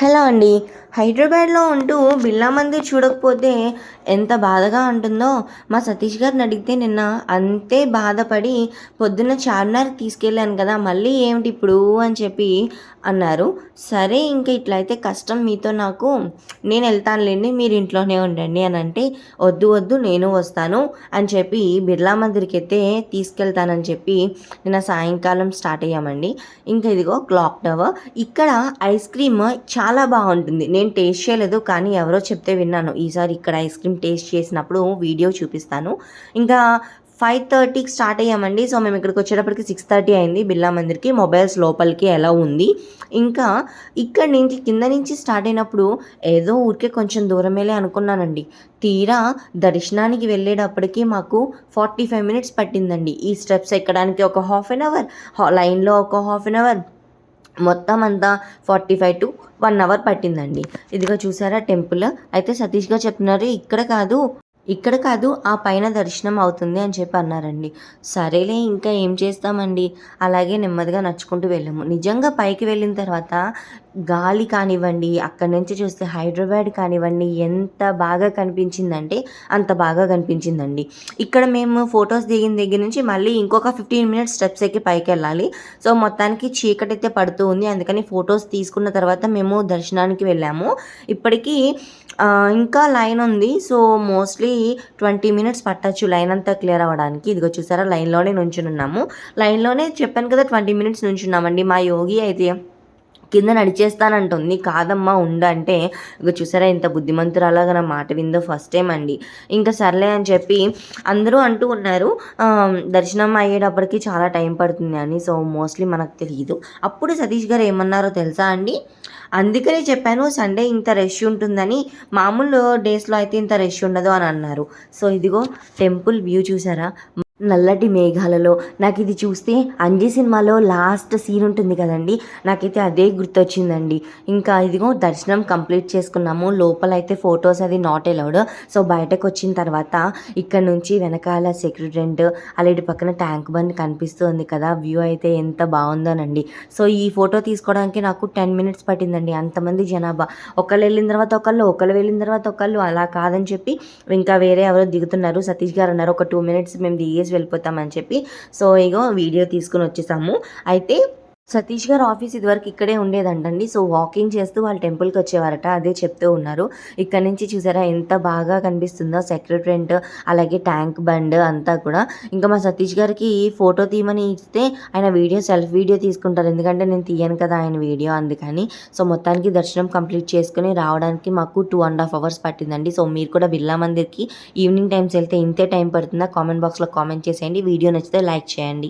Hello అండి. హైదరాబాద్లో ఉంటూ బిర్లా మందిర్ చూడకపోతే ఎంత బాధగా ఉంటుందో మా సతీష్ గారిని అడిగితే నిన్న అంతే బాధపడి పొద్దున్న చార్మినార్ తీసుకెళ్ళాను కదా మళ్ళీ ఏమిటి ఇప్పుడు అని చెప్పి అన్నారు. సరే ఇంకా ఇట్లయితే కష్టం మీతో నాకు. నేను వెళ్తానులేండి మీరు ఇంట్లోనే ఉండండి అని అంటే వద్దు వద్దు నేను వస్తాను అని చెప్పి బిర్లా మందిర్కి అయితే తీసుకెళ్తానని చెప్పి నిన్న సాయంకాలం స్టార్ట్ అయ్యామండి. ఇంకా ఇదిగో క్లాక్ టవర్. ఇక్కడ ఐస్ క్రీమ్ చాలా చాలా బాగుంటుంది. నేను టేస్ట్ చేయలేదు కానీ ఎవరో చెప్తే విన్నాను. ఈసారి ఇక్కడ ఐస్ క్రీమ్ టేస్ట్ చేసినప్పుడు వీడియో చూపిస్తాను. ఇంకా ఫైవ్ థర్టీకి స్టార్ట్ అయ్యామండి. సో మేము ఇక్కడికి వచ్చేటప్పటికి సిక్స్ థర్టీ అయింది. బిర్లా మందిర్కి మొబైల్స్ లోపలికి ఎలా ఉంది. ఇంకా ఇక్కడ నుంచి కింద నుంచి స్టార్ట్ అయినప్పుడు ఏదో ఊరికే కొంచెం దూరమేలే అనుకున్నానండి. తీరా దర్శనానికి వెళ్ళేటప్పటికి మాకు ఫార్టీ ఫైవ్ మినిట్స్ పట్టిందండి. ఈ స్టెప్స్ ఎక్కడానికి ఒక హాఫ్ అన్ అవర్ లైన్లో ఒక హాఫ్ అన్ అవర్. మొత్తం అంతా forty five to one hour పట్టిందండి. ఇదిగో చూసారా టెంపుల్? అయితే సతీష్ గారు చెప్తున్నారు ఇక్కడ కాదు. ఇక్కడ కాదు ఆ పైన దర్శనం అవుతుంది అని చెప్పి అన్నారండి. సరేలే ఇంకా ఏం చేస్తామండి? అలాగే నెమ్మదిగా నడుచుకుంటూ వెళ్ళాము. నిజంగా పైకి వెళ్ళిన తర్వాత గాలి కానివ్వండి అక్కడి నుంచి చూస్తే హైదరాబాద్ కానివ్వండి ఎంత బాగా కనిపించిందంటే అంత బాగా కనిపించిందండి. ఇక్కడ మేము ఫొటోస్ దిగిన దగ్గర నుంచి మళ్ళీ ఇంకొక ఫిఫ్టీన్ మినిట్స్ స్టెప్స్ ఎక్కి పైకి వెళ్ళాలి. సో మొత్తానికి చీకటి అయితే పడుతూ ఉంది. అందుకని ఫొటోస్ తీసుకున్న తర్వాత మేము దర్శనానికి వెళ్ళాము. ఇప్పటికీ ఇంకా లైన్ ఉంది. సో మోస్ట్లీ ట్వంటీ మినిట్స్ పట్టచ్చు లైన్ అంతా క్లియర్ అవ్వడానికి. ఇదిగో చూసారా లైన్లోనే నుంచున్నాము లైన్లోనే చెప్పాను కదా ట్వంటీ మినిట్స్ నుంచున్నామండి. మా యోగి అయితే కింద నడిచేస్తానంటుంది. కాదమ్మా ఉండంటే. ఇక చూసారా ఇంత బుద్ధిమంతురాలాగా నా మాట విందో ఫస్ట్ టైం అండి. ఇంకా సర్లే అని చెప్పి అందరూ అంటూ ఉన్నారు. దర్శనం అయ్యేటప్పటికి చాలా టైం పడుతుంది అని. సో మోస్ట్లీ మనకు తెలియదు అప్పుడు సతీష్ గారు ఏమన్నారో తెలుసా అండి? అందుకనే చెప్పాను సండే ఇంత రష్ ఉంటుందని మామూలు డేస్లో అయితే ఇంత రష్ ఉండదు అని అన్నారు. సో ఇదిగో టెంపుల్ వ్యూ చూసారా? నల్లటి మేఘాలలో. నాకు ఇది చూస్తే అంజీ సినిమాలో లాస్ట్ సీన్ ఉంటుంది కదండి. నాకైతే అదే గుర్తొచ్చిందండి. ఇంకా ఇదిగో దర్శనం కంప్లీట్ చేసుకున్నాము. లోపల అయితే ఫొటోస్ అది నాట్ అలౌడ్. సో బయటకు వచ్చిన తర్వాత ఇక్కడ నుంచి వెనకాల సెక్రటరెంట్ అలాంటి పక్కన ట్యాంక్ బండ్ కనిపిస్తుంది కదా. వ్యూ అయితే ఎంత బాగుందోనండి. సో ఈ ఫోటో తీసుకోవడానికి నాకు టెన్ మినిట్స్ పట్టిందండి. అంతమంది జనాభా. ఒకళ్ళు వెళ్ళిన తర్వాత ఒకళ్ళు ఒకళ్ళు వెళ్ళిన తర్వాత ఒకళ్ళు అలా కాదని చెప్పి ఇంకా వేరే ఎవరో దిగుతున్నారు. సతీష్ గారు అన్నారు ఒక టూ మినిట్స్ మేము దిగేసి వెళ్ళిపోతామని చెప్పి. సో ఇగో వీడియో తీసుకుని వచ్చేసాము. అయితే సతీష్ గారు ఆఫీస్ ఇదివరకు ఇక్కడే ఉండేదంటండి. సో వాకింగ్ చేస్తూ వాళ్ళు టెంపుల్కి వచ్చేవారట. అదే చెప్తూ ఉన్నారు. ఇక్కడ నుంచి చూసారా ఎంత బాగా కనిపిస్తుందో. సెక్రటరెంట్ అలాగే ట్యాంక్ బండ్ అంతా కూడా. ఇంకా మా సతీష్ గారికి ఫోటో తీయమని ఇస్తే ఆయన వీడియో సెల్ఫ్ వీడియో తీసుకుంటారు. ఎందుకంటే నేను తీయను కదా ఆయన వీడియో అందుకని. సో మొత్తానికి దర్శనం కంప్లీట్ చేసుకుని రావడానికి మాకు టూ అండ్ హాఫ్ అవర్స్ పట్టిందండి. సో మీరు కూడా బిర్లా మందిర్కి ఈవినింగ్ టైమ్స్ వెళ్తే ఇంతే టైం పడుతుందా? కామెంట్ బాక్స్లో కామెంట్ చేసేయండి. వీడియో నచ్చితే లైక్ చేయండి.